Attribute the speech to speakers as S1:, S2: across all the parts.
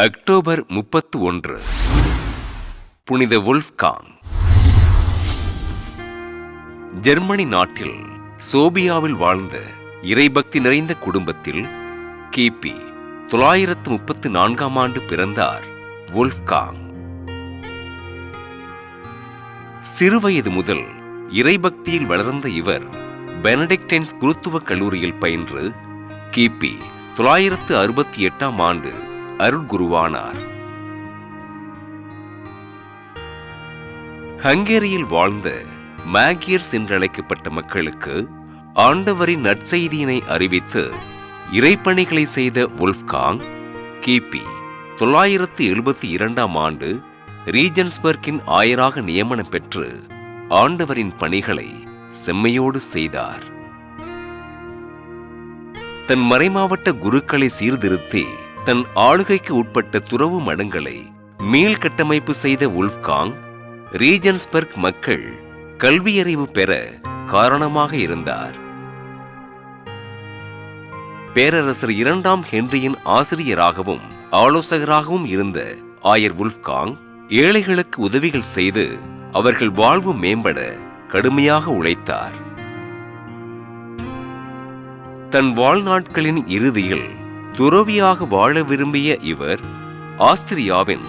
S1: October முப்பத்து ஒன்று புனித வுல்ஃப்காங். ஜெர்மனி நாட்டில் சோபியாவில் வாழ்ந்த இறைபக்தி நிறைந்த குடும்பத்தில் கிபி தொள்ளாயிரத்து முப்பத்து நான்காம் ஆண்டு பிறந்தார் வுல்ஃப்காங். சிறுவயது முதல் இறைபக்தியில் வளர்ந்த இவர் பெனடிக்டைன்ஸ் குருத்துவக் கல்லூரியில் பயின்று கிபி தொள்ளாயிரத்து அறுபத்தி எட்டாம் ஆண்டு அருட்குருவானார். ஹங்கேரியில் வாழ்ந்த மேகியர்ஸ் என்றழைக்கப்பட்ட மக்களுக்கு ஆண்டவரின் நற்செய்தியினை அறிவித்து இறைப்பணிகளை செய்த உல்ஃப்காங் கிபி தொள்ளாயிரத்து எழுபத்தி இரண்டாம் ஆண்டு ரீஜன்ஸ்பர்க்கின் ஆயராக நியமனம் பெற்று ஆண்டவரின் பணிகளை செம்மையோடு செய்தார். தன் மறைமாவட்ட குருக்களை சீர்திருத்தி தன் ஆளுகைக்கு உட்பட்ட துறவு மடங்களை மீள்கட்டமைப்பு செய்த உல்ஃப்காங் ரீஜன்ஸ்பர்க் மக்கள் கல்வியறிவு பெற காரணமாக இருந்தார். பேரரசர் இரண்டாம் ஹென்ரியின் ஆசிரியராகவும் ஆலோசகராகவும் இருந்த ஆயர் உல்ஃப்காங் ஏழைகளுக்கு உதவிகள் செய்து அவர்கள் வாழ்வு மேம்பட கடுமையாக உழைத்தார். தன் வாழ்நாட்களின் இறுதியில் துறவியாக வாழ விரும்பிய இவர் ஆஸ்திரியாவின்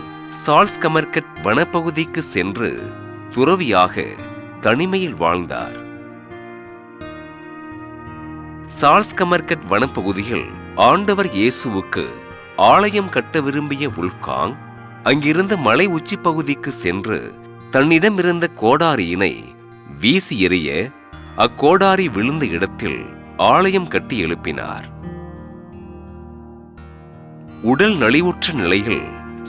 S1: சால்ஸ்கமர்கட் வனப்பகுதிக்கு சென்று துறவியாக தனிமையில் வாழ்ந்தார். சால்ஸ்கமர்கட் வனப்பகுதியில் ஆண்டவர் இயேசுவுக்கு ஆலயம் கட்ட விரும்பிய உல்காங் அங்கிருந்த மலை உச்சி பகுதிக்கு சென்று தன்னிடமிருந்த கோடாரியினை வீசி எறிய அக்கோடாரி விழுந்த இடத்தில் ஆலயம் கட்டி எழுப்பினார். உடல் நலிவுற்ற நிலையில்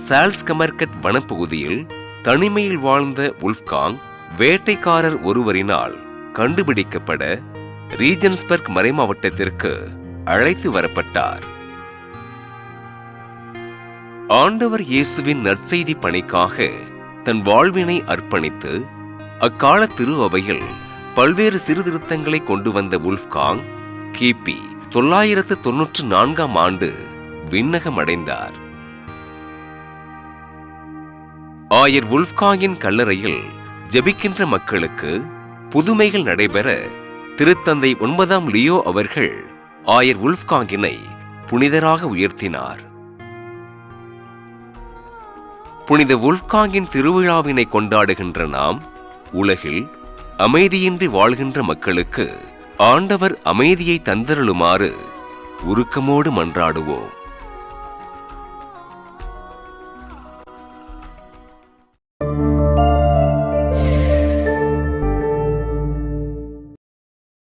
S1: சால்ஸ்கமர்கட் வனப்பகுதியில் தனிமையில் வாழ்ந்த உல்ஃப்காங் வேட்டைக்காரர் ஒருவரினால் கண்டுபிடிக்கப்பட ரீஜன்ஸ்பர்க் மறைமாவட்டத்திற்கு அழைத்து வரப்பட்டார். ஆண்டவர் இயேசுவின் நற்செய்தி பணிக்காக தன் வாழ்வினை அர்ப்பணித்து அக்கால திரு அவையில் பல்வேறு சீர்திருத்தங்களை கொண்டு வந்த உல்ஃப்காங் கிபி தொள்ளாயிரத்து தொன்னூற்று நான்காம் ஆண்டு விண்ணகம் அடைந்தார் ஆயர் உல்ஃப்காயின் கல்லறையில் ஜெபிக்கின்ற மக்களுக்கு புதுமைகள் நடைபெற திருத்தந்தை ஒன்பதாம் லியோ அவர்கள் ஆயர் உல்ஃப்காங்கினை புனிதராக உயர்த்தினார். புனித உல்ஃப்காங்கின் திருவிழாவினை கொண்டாடுகின்ற நாம் உலகில் அமைதியின்றி வாழ்கின்ற மக்களுக்கு ஆண்டவர் அமைதியை தந்தருளுமாறு உருக்கமோடு மன்றாடுவோம்.